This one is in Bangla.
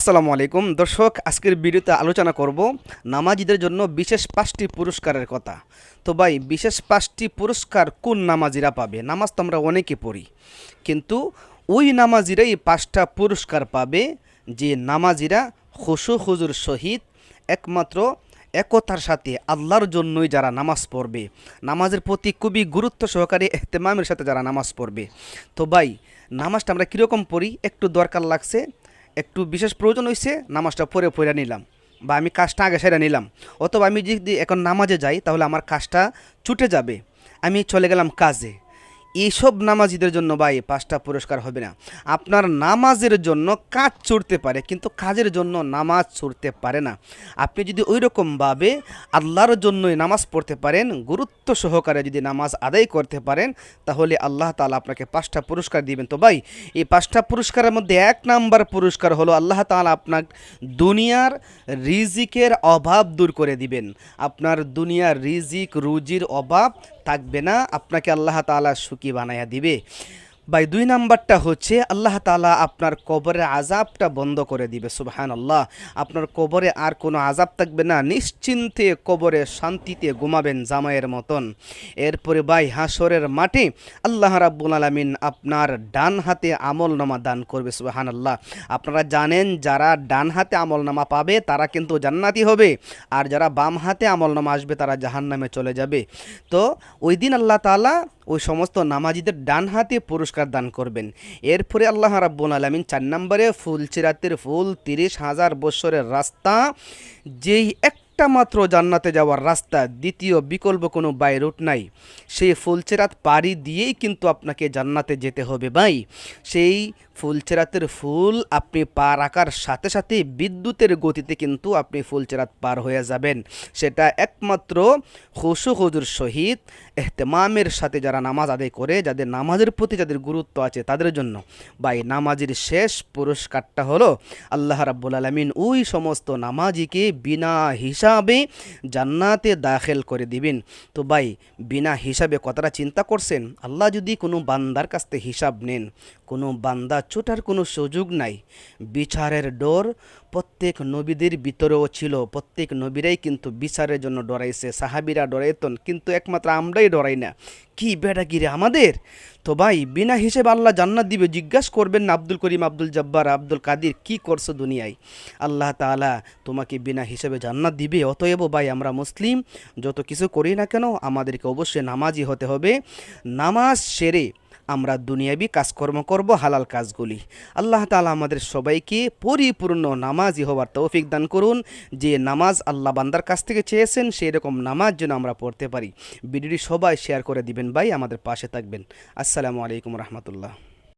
আসসালামু আলাইকুম। দর্শক, আজকের ভিডিওতে আলোচনা করব নামাজিদের জন্য বিশেষ পাঁচটি পুরস্কারের কথা। তো ভাই, বিশেষ পাঁচটি পুরস্কার কোন নামাজিরা পাবে? নামাজ তো আমরা অনেকে পড়ি। কিন্তু ওই নামাজিরাই পাঁচটা পুরস্কার পাবে যে নামাজিরা খুশু খুজুর সহিত একমাত্র একতার সাথে আল্লাহর জন্যই যারা নামাজ পড়বে। নামাজের প্রতি খুবই গুরুত্ব সহকারে এহতেমামের সাথে যারা নামাজ পড়বে। তো ভাই, নামাজটা আমরা কীরকম পড়ি? একটু দরকার লাগছে একটু বিশেষ প্রয়োজন হয়েছে নামাজটা পরে পড়ে নিলাম। বা আমি কাজটা আগে সেরে নিলাম। অথবা আমি যদি এখন নামাজে যাই, তাহলে আমার কাজটা ছুটে যাবে। আমি চলে গেলাম কাজে। এইসব নামাজিদের জন্য ভাই পাঁচটা পুরস্কার হবে না। আপনার নামাজের জন্য কাজ ছুটতে পারে, কিন্তু কাজের জন্য নামাজ ছুটতে পারে না। আপনি যদি ওই রকমভাবে আল্লাহর জন্যই নামাজ পড়তে পারেন, গুরুত্ব সহকারে যদি নামাজ আদায় করতে পারেন, তাহলে আল্লাহ তালা আপনাকে পাঁচটা পুরস্কার দিবেন। তো ভাই, এই পাঁচটা পুরস্কারের মধ্যে এক নাম্বার পুরস্কার হলো আল্লাহ তালা আপনার দুনিয়ার রিজিকের অভাব দূর করে দিবেন। আপনার দুনিয়ার রিজিক, রুজির অভাব থাকবে না আপনাকে আল্লাহ তালা সুখী বানাইয়া দিবে। ভাই, দুই নাম্বারটা হচ্ছে আল্লাহ তালা আপনার কবরের আজাবটা বন্ধ করে দিবে সুবহান আল্লাহ আপনার কবরে আর কোনো আজাব থাকবে না, নিশ্চিন্তে কবরে শান্তিতে ঘুমাবেন জামাইয়ের মতন। এরপরে ভাই হাসরের মাঠে আল্লাহ রাব্বুল আলমিন আপনার ডান হাতে আমল নামা দান করবে সুবহান আল্লাহ আপনারা জানেন, যারা ডান হাতে আমল নামা পাবে, তারা কিন্তু জান্নাতি হবে। আর যারা বাম হাতে আমল নামা আসবে, তারা জাহান্নামে চলে যাবে। তো ওই দিন আল্লাহ তালা ওই সমস্ত নামাজিদের ডান হাতে পুরস্কার দান করবেন। এরপরে আল্লাহ রাব্বুল আলমিন চার নম্বরে ফুল চিরাতের ফুল তিরিশ হাজার বছরের রাস্তা, যেই একটা মাত্র জান্নাতে যাওয়ার রাস্তা, দ্বিতীয় বিকল্প কোনো বাই রুট নাই। সেই ফুলচেরাত পাড়ি দিয়েই কিন্তু আপনাকে জান্নাতে যেতে হবে ভাই। সেই ফুলচেরাতের ফুল আপনি পা রাখার সাথে সাথে বিদ্যুতের গতিতে কিন্তু আপনি ফুলচেরাত পার হয়ে যাবেন। সেটা একমাত্র খুশু হুজুর সহিত এহতেমামের সাথে যারা নামাজ আদায় করে, যাদের নামাজের প্রতি যাদের গুরুত্ব আছে তাদের জন্য। বা এই নামাজের শেষ পুরস্কারটা হলো আল্লাহ রাব্বুল আলমিন ওই সমস্ত নামাজিকে বিনা হিসাবে জান্নাতে দাখিল করে দিবেন। তো ভাই, বিনা হিসাবে কথাটা চিন্তা করছেন? আল্লাহ যদি কোনো বান্দার কাছ থেকে হিসাব নেন, কোনো বান্দা ছোটার কোনো সুযোগ নাই। বিচারের ডর প্রত্যেক নবীদের ভিতরেও ছিল, প্রত্যেক নবীরাই কিন্তু বিচারের জন্য ডরাইছে, সাহাবিরা ডরাইতন, কিন্তু একমাত্র আমরাই ডরাই না। কি বেটা কিরে আমাদের? তো ভাই, বিনা হিসেবে আল্লাহ জান্নাত দিবে, জিজ্ঞাসা করবেন না আব্দুল করিম, আব্দুল জব্বার, আব্দুল কাদির, কি করছ দুনিয়ায়? আল্লাহ তালা তোমাকে বিনা হিসেবে জান্নাত দিবে। অতএব ভাই, আমরা মুসলিম, যত কিছু করি না কেন, আমাদেরকে অবশ্যই নামাজই হতে হবে। নামাজ সেরে আমরা দুনিয়াবি কাজকর্ম করব, হালাল কাজগুলি। আল্লাহ তালা আমাদের সবাইকে পরিপূর্ণ নামাজি হওয়ার তৌফিক দান করুন। যে নামাজ আল্লাহ বান্দার কাছ থেকে চেয়েছেন সেই রকম নামাজ যেন আমরা পড়তে পারি। ভিডিওটি সবাই শেয়ার করে দিবেন ভাই, আমাদের পাশে থাকবেন। আসসালামু আলাইকুম রহমতুল্লাহ।